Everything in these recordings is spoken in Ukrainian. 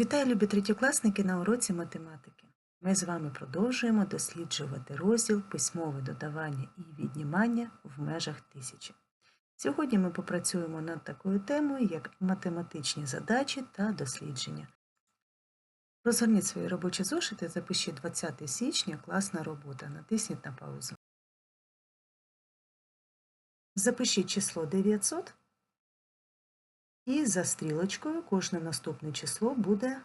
Вітаю, любі третьокласники на уроці математики. Ми з вами продовжуємо досліджувати розділ письмове додавання і віднімання в межах тисячі. Сьогодні ми попрацюємо над такою темою, як математичні задачі та дослідження. Розгорніть свої робочі зошити, запишіть 20 січня класна робота. Натисніть на паузу. Запишіть число 900 і за стрілочкою кожне наступне число буде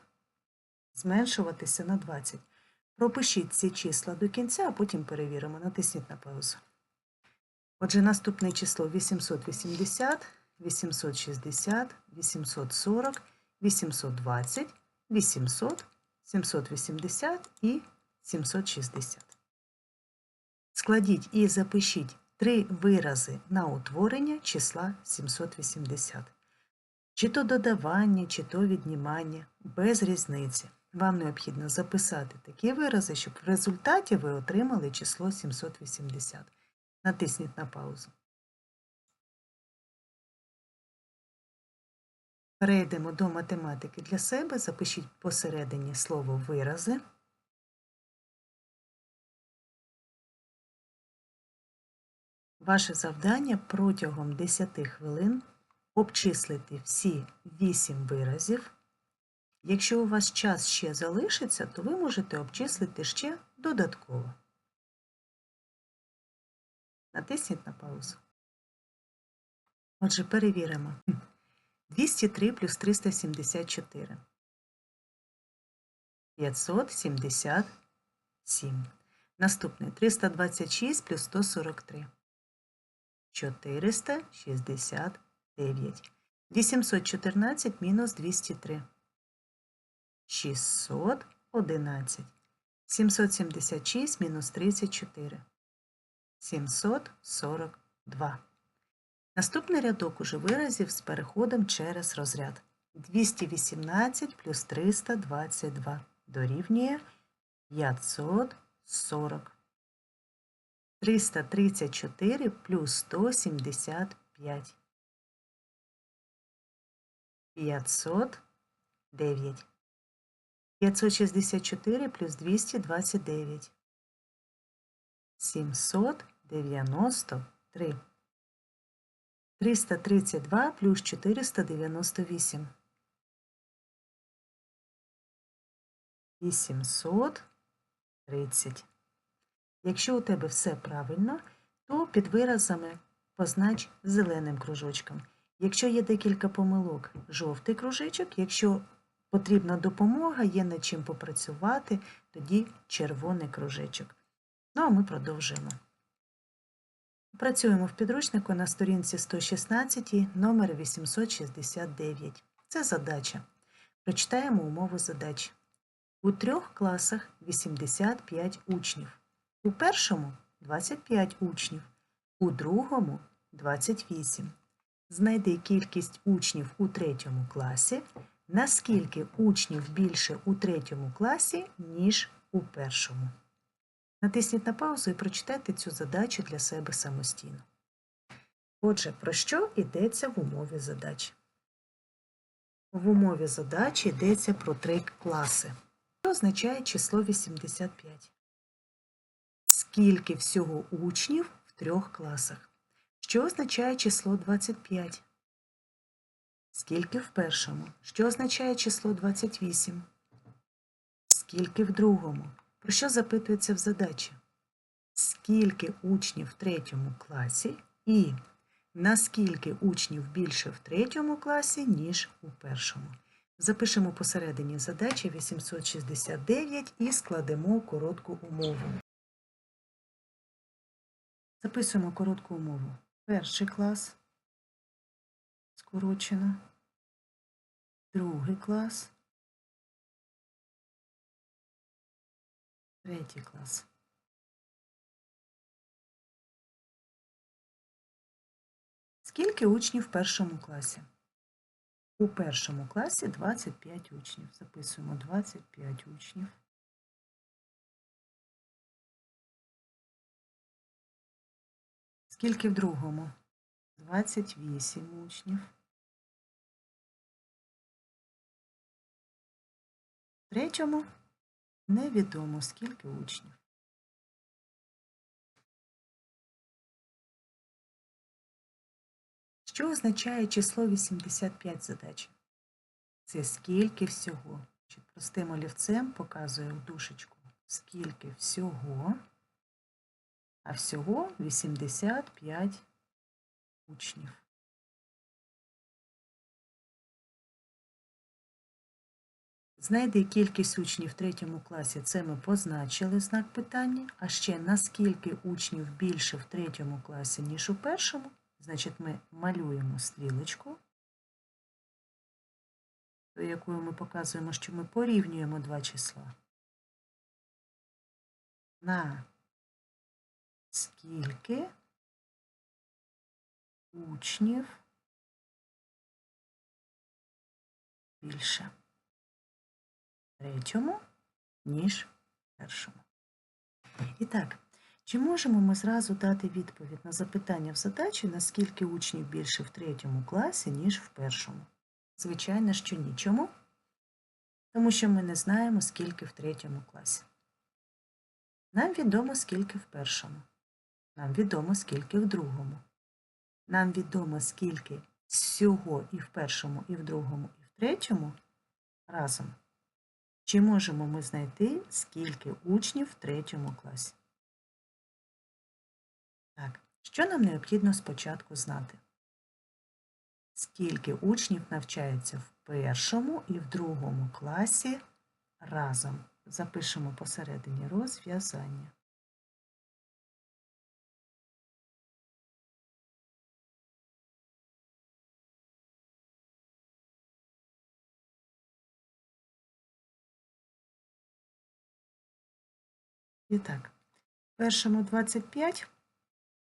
зменшуватися на 20. Пропишіть ці числа до кінця, а потім перевіримо. Натисніть на паузу. Отже, наступне число 880, 860, 840, 820, 800, 780 і 760. Складіть і запишіть три вирази на утворення числа 780. Чи то додавання, чи то віднімання, без різниці. Вам необхідно записати такі вирази, щоб в результаті ви отримали число 780. Натисніть на паузу. Перейдемо до математики для себе. Запишіть посередині слово вирази. Ваше завдання протягом 10 хвилин обчислити всі 8 виразів. Якщо у вас час ще залишиться, то ви можете обчислити ще додатково. Натисніть на паузу. Отже, перевіримо. 203 плюс 374. 577. Наступне 326 плюс 143. 460. 9. 814 мінус 203. 611. 776 мінус 34. 742. Наступний рядок уже виразів з переходом через розряд. 218 плюс 322 дорівнює 540. 334 плюс 175. 509. 564 плюс 229. 793. 332 плюс 498. 830. Якщо у тебе все правильно, то під виразами познач зеленим кружочком. Якщо є декілька помилок, жовтий кружечок, якщо потрібна допомога, є над чим попрацювати, тоді червоний кружечок. Ну, а ми продовжуємо. Працюємо в підручнику на сторінці 116, номер 869. Це задача. Прочитаємо умову задачі. У трьох класах 85 учнів. У першому 25 учнів, у другому 28. Знайди кількість учнів у третьому класі. Наскільки учнів більше у третьому класі, ніж у першому. Натисніть на паузу і прочитайте цю задачу для себе самостійно. Отже, про що йдеться в умові задачі? В умові задачі йдеться про три класи. Що означає число 85? Скільки всього учнів в трьох класах? Що означає число 25? Скільки в першому? Що означає число 28? Скільки в другому? Про що запитується в задачі? Скільки учнів в третьому класі і наскільки учнів більше в третьому класі, ніж у першому? Запишемо посередині задачі 869 і складемо коротку умову. Записуємо коротку умову. Перший клас скорочено, другий клас, третій клас. Скільки учнів в першому класі? У першому класі 25 учнів. Записуємо 25 учнів. Скільки в другому? 28 учнів. В третьому невідомо скільки учнів. Що означає число 85 задач? Це скільки всього. Простим олівцем показує в дужечку, скільки всього, а всього 85 учнів. Знайди кількість учнів в третьому класі, це ми позначили знак питання, а ще наскільки учнів більше в третьому класі, ніж у першому, значить ми малюємо стрілочку, якою ми показуємо, що ми порівнюємо два числа. На скільки учнів більше третьому, ніж першому. І так, чи можемо ми зразу дати відповідь на запитання в задачі, наскільки учнів більше в третьому класі, ніж в першому? Звичайно, що ні. Чому? Тому що ми не знаємо, скільки в третьому класі. Нам відомо, скільки в першому. Нам відомо, скільки в другому. Нам відомо, скільки всього і в першому, і в другому, і в третьому разом. Чи можемо ми знайти, скільки учнів в третьому класі? Так, що нам необхідно спочатку знати? Скільки учнів навчається в першому і в другому класі разом? Запишемо посередині розв'язання. І так, в першому 25,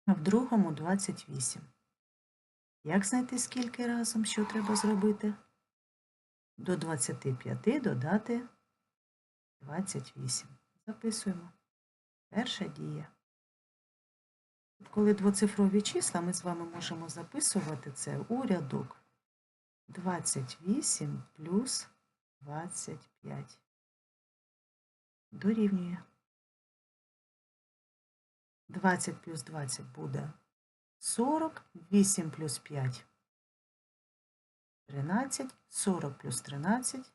а в другому 28. Як знайти скільки разом, що треба зробити? До 25 додати 28. Записуємо. Перша дія. Коли двоцифрові числа, ми з вами можемо записувати це у рядок. 28 плюс 25. Дорівнює. 20 плюс 20 буде 40, 8 плюс 5 13, 40 плюс 13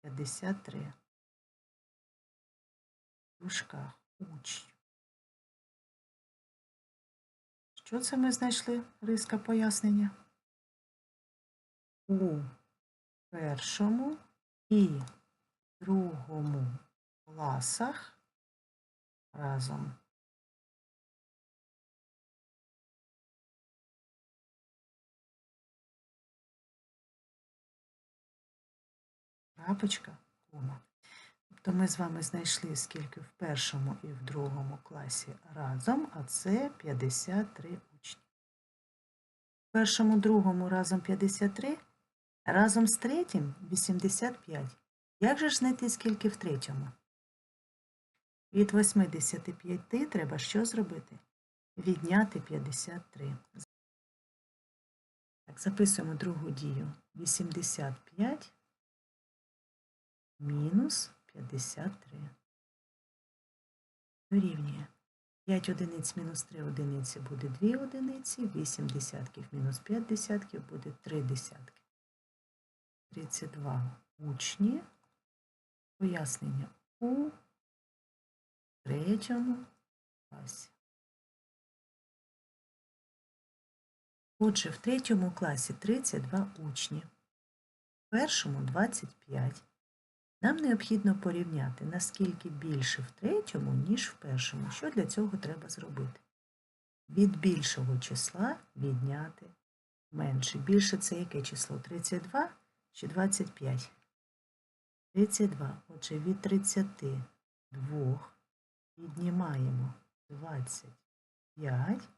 53. В дужках учнів. Що це ми знайшли? Риска пояснення? У першому і другому класах разом. Крапочка, кома. Тобто ми з вами знайшли скільки в першому і в другому класі разом, а це 53 учні. В першому, другому разом 53, разом з третім 85. Як же ж знайти скільки в третьому? Від 85 треба що зробити? Відняти 53. Так, записуємо другу дію. 85 мінус 53. Дорівнює. 5 одиниць мінус 3 одиниці буде 2 одиниці, 8 десятків мінус 5 десятків буде 3 десятки. 32 учні. Пояснення у третьому класі. Отже, в третьому класі 32 учні, в першому 25. Нам необхідно порівняти, наскільки більше в третьому, ніж в першому. Що для цього треба зробити? Від більшого числа відняти менше. Більше це яке число? 32 чи 25? 32. Отже, від 32 віднімаємо 25.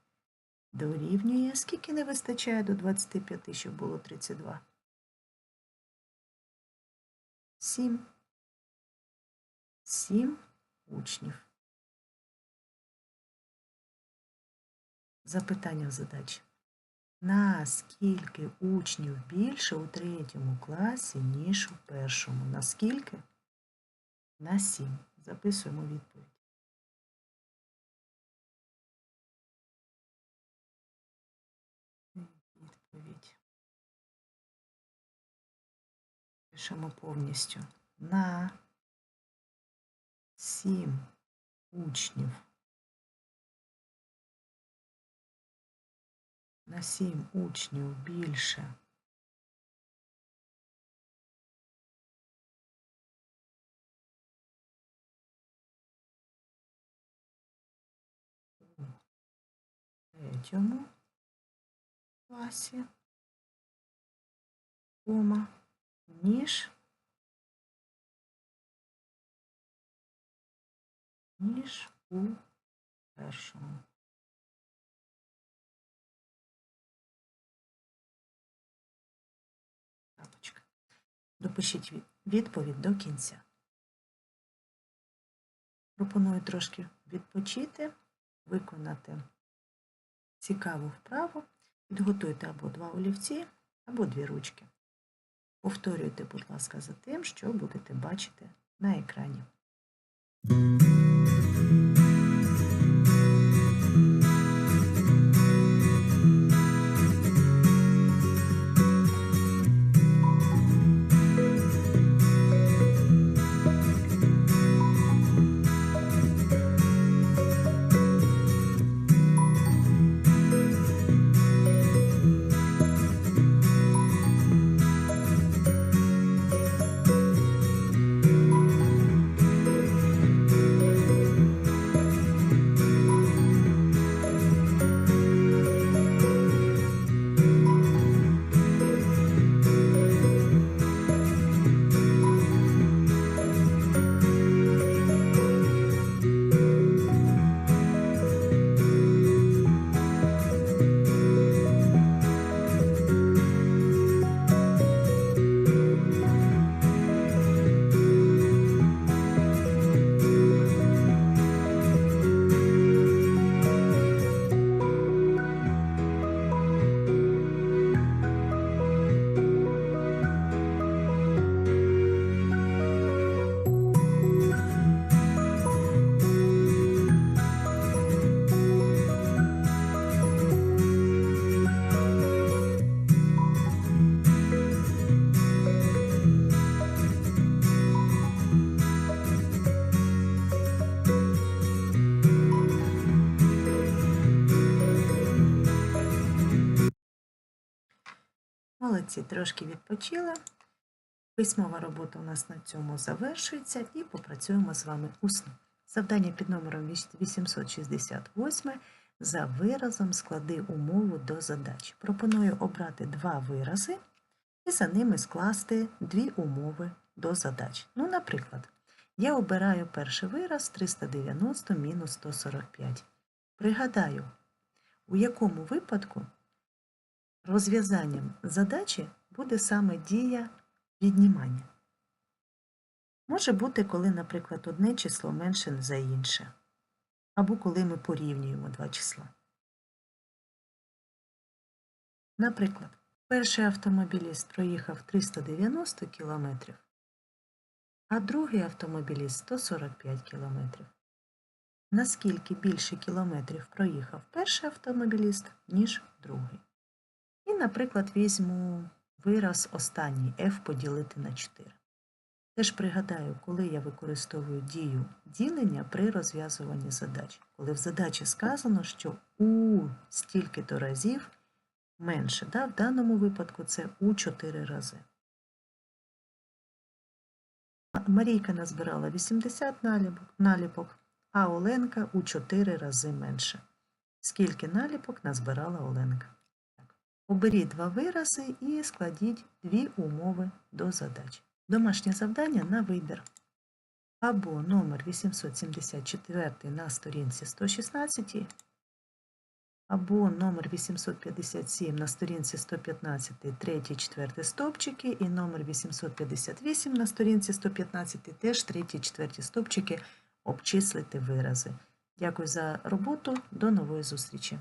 Дорівнює. Скільки не вистачає до 25, щоб було 32? 7 сім учнів. Запитання в задачі. На скільки учнів більше у третьому класі, ніж у першому? Наскільки? На сім. Записуємо. Відповідь. Пишемо повністю. На сім учнів. На сім учнів більше. Третьому класі, кома, ніж, ніж у першому. Допишіть відповідь до кінця. Пропоную трошки відпочити, виконати цікаву вправу. Підготуйте або два олівці, або дві ручки. Повторюйте, будь ласка, за тим, що будете бачити на екрані. Молодці, трошки відпочили. Письмова робота у нас на цьому завершується і попрацюємо з вами усно. Завдання під номером 868 за виразом склади умову до задач. Пропоную обрати два вирази і за ними скласти дві умови до задач. Ну, наприклад, я обираю перший вираз 390 мінус 145. Пригадаю, у якому випадку розв'язанням задачі буде саме дія віднімання. Може бути, коли, наприклад, одне число менше за інше, або коли ми порівнюємо два числа. Наприклад, перший автомобіліст проїхав 390 км, а другий автомобіліст 145 км. Наскільки більше кілометрів проїхав перший автомобіліст, ніж другий? Наприклад, візьму вираз останній f поділити на 4. Теж пригадаю, коли я використовую дію ділення при розв'язуванні задач. Коли в задачі сказано, що у стільки-то разів менше. Да? В даному випадку це у 4 рази. Марійка назбирала 80 наліпок, наліпок, а Оленка у 4 рази менше. Скільки наліпок назбирала Оленка? Оберіть два вирази і складіть дві умови до задач. Домашнє завдання на вибір. Або номер 874 на сторінці 116, або номер 857 на сторінці 115, 3, 4 стовпчики, і номер 858 на сторінці 115, теж 3, 4 стовпчики обчислити вирази. Дякую за роботу. До нової зустрічі!